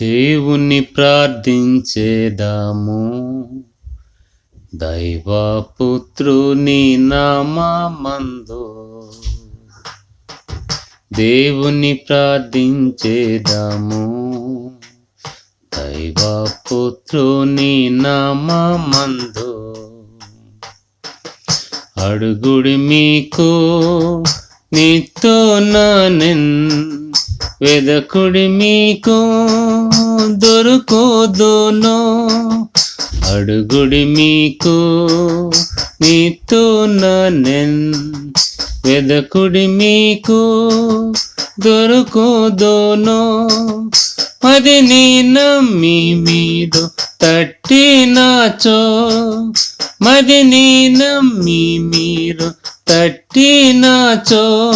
దేవుని ప్రార్థించేదాము. దైవపుత్రుని నామందు దేవుని ప్రార్థించేదాము. దైవపుత్రుని నామందు అడుగుడి మీకు నీతో నానెన్ వెదకుడి మీకు దొరుకుదును అడుగుడి మీకు నీతోననెన్ వెదకుడి మీకు దొరుకోదును అది నీ నమ్మి మీరు తట్టినాచో మది నీ నమ్మి మీరు తట్టినాచో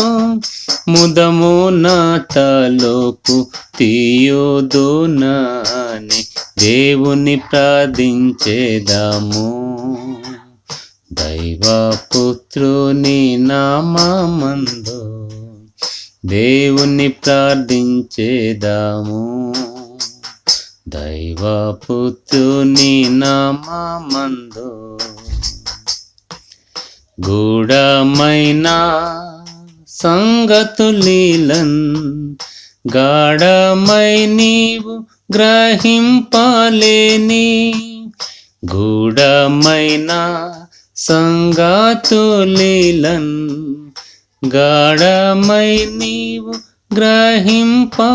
ముదము నా తలోపు తీయోదు నాని దేవుని ప్రార్థించేదాము. దైవపుత్రుని నామందు దేవుని ప్రార్థించేదాము. దైవపుత్రుని నామందు గూఢమైన సంగతులీలన్ గాఢమై నీవు గ్రహింపలేని గూఢమైన సంగతులీలన్ గాఢమై నీవు గ్రహింపలేని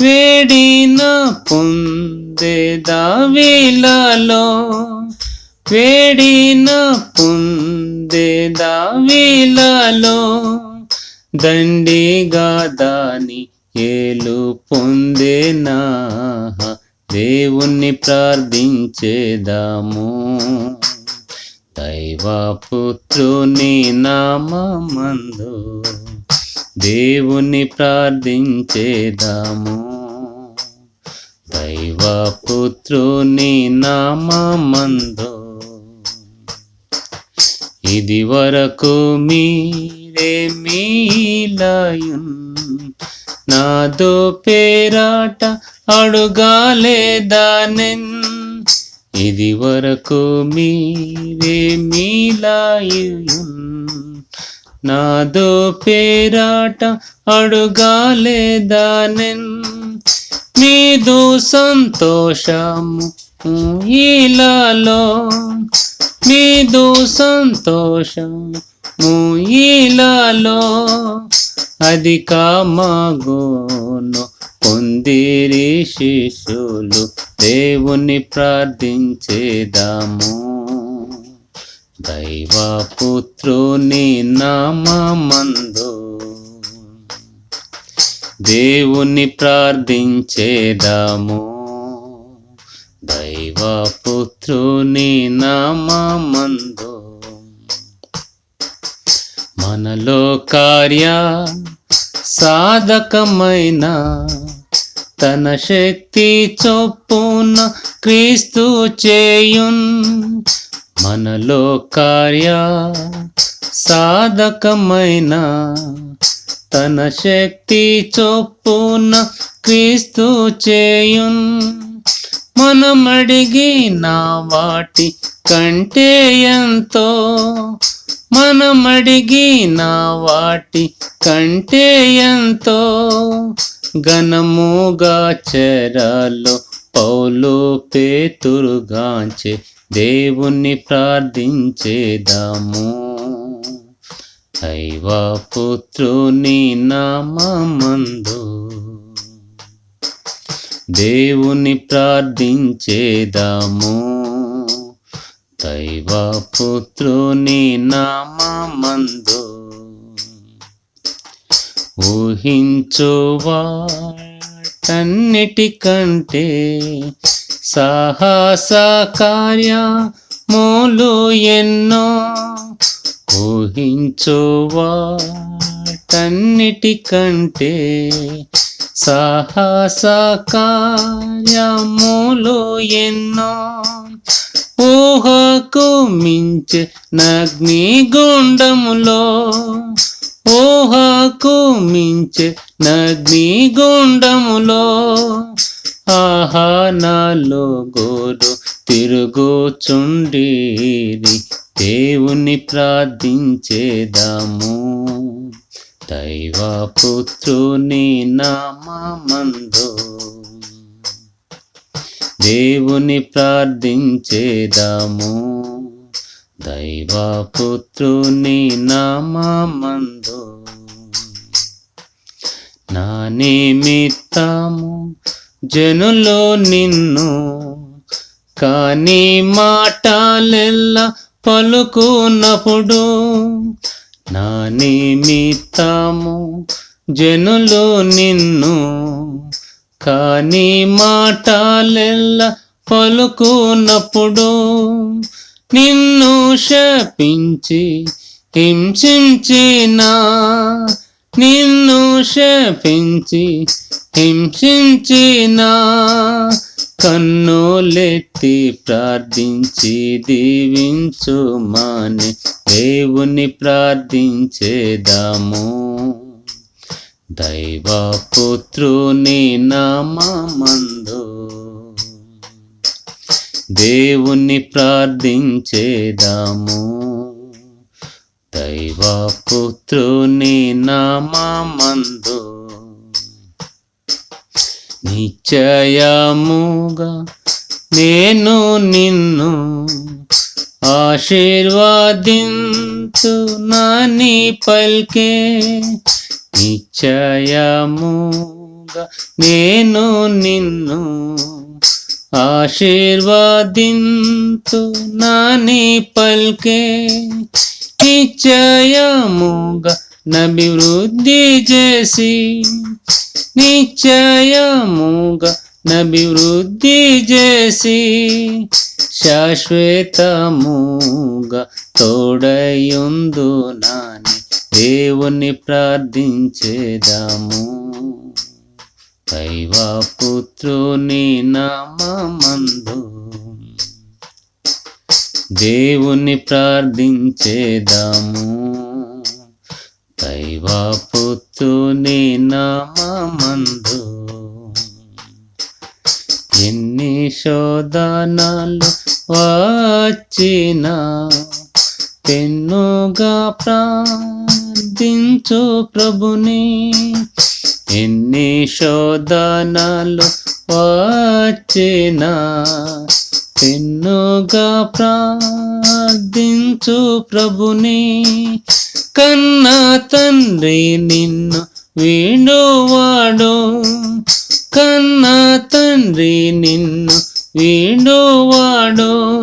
వేడిన పొందే పొందేదావిలలో వేడిన పొందేదావిలలో దండిగా దాని ఏలు పొందేనా దేవుణ్ణి ప్రార్థించేదాము. దైవపుత్రుని నామందు దేవుని ప్రార్థించేదాము. దైవపుత్రుని నామందు ఇది వరకు మీరే మీలాయున్ నాదో పేరాట అడుగాలేదానెన్. ఇది వరకు మీరే మీలాయున్ నాదో పేరాట అడుగాలేదానెన్. మీదు సంతోషము ఈలలో మీదు సంతోషం ఈలలో అధిక మగోను పొందిరి శిష్యులు దేవుని ప్రార్థించేదాము. దైవపుత్రుని నామందు దేవుని ప్రార్థించేదాము. దైవపుత్రుని నామందు. మనలో కార్య సాధకమైన తన శక్తి చొప్పున క్రీస్తు చేయున్. మనలో కార్య సాధకమైన తన శక్తి చొప్పున క్రీస్తు చేయున్. మనం అడిగిన వాటి కంటే ఎంతో. మనం అడిగిన వాటి కంటే ఎంతో. ఘనముగా చెరలో పౌలు పేతురుగాంచే దేవుణ్ణి ప్రార్థించేదాము. దైవపుత్రుని నామందు దేవుని ప్రార్థించేదాము. దైవపుత్రుని నామందు ఊహించువాటన్నిటికంటే సాహస కార్యములు ఎన్నో ఊహించువాటన్నిటికంటే సాహస కార్యములు ఎన్నో ఊహకు మించి నగ్ని గుండములో ఊహకు మించే నగ్ని గుండములో ఆహా నాలో గోరు తిరుగుచుండేది. దేవుని ప్రార్థించేదాము. దైవపుత్రుని నామందు దేవుని ప్రార్థించేదాము. దైవపుత్రుని నామందు నా నిమిత్తము జనులో నిన్ను కానీ మాటలెల్లా పలుకున్నప్పుడు నా నిమిత్తము జనులు నిన్ను కానీ మాటలెల్లా పలుకున్నప్పుడు నిన్ను శపించి హింసించినా నిన్ను శపించి హింసించిన కన్నులెత్తి ప్రార్థించి దీవించుమాని దేవుని ప్రార్థించేదాము. దైవపుత్రుని నామందు దేవుని ప్రార్థించేదాము. దైవపుత్రుని నామందు నిశ్చయముగా నేను నిన్ను ఆశీర్వాదింతు నాని పల్కే నిశ్చయముగా నేను నిన్ను ఆశీర్వాదింతు నాని పల్కే నిశ్చయముగా నభివృద్ధి చేసి నిశ్చయముగా నభివృద్ధి చేసి శాశ్వతముగా తోడయుందు నాని దేవుని ప్రార్థించేదాము. దైవపుత్రుని నామందు దేవుని ప్రార్థించేదాము. దైవపుత్రుని నామందు ఎన్ని శోధనాలు వచ్చిన పెన్నుగా ప్రార్థించు ప్రభుని. ఎన్ని శోధనాలు వచ్చిన పెన్నుగా ప్రార్థించు ప్రభుని. కన్న తండ్రి నిన్ను వీడువాడు. కన్న తండ్రి నిన్ను వీడువాడు.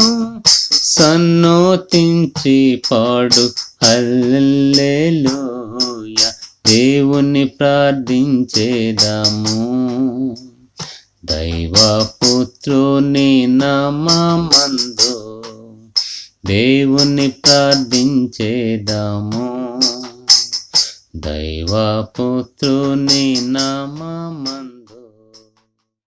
సన్నోతించి పాడు. హల్లెలూయ. దేవుని ప్రార్థించేదాము. దైవపుత్రుని నామందు దేవుని ప్రార్థించేదాము. దైవపుత్రుని నామందు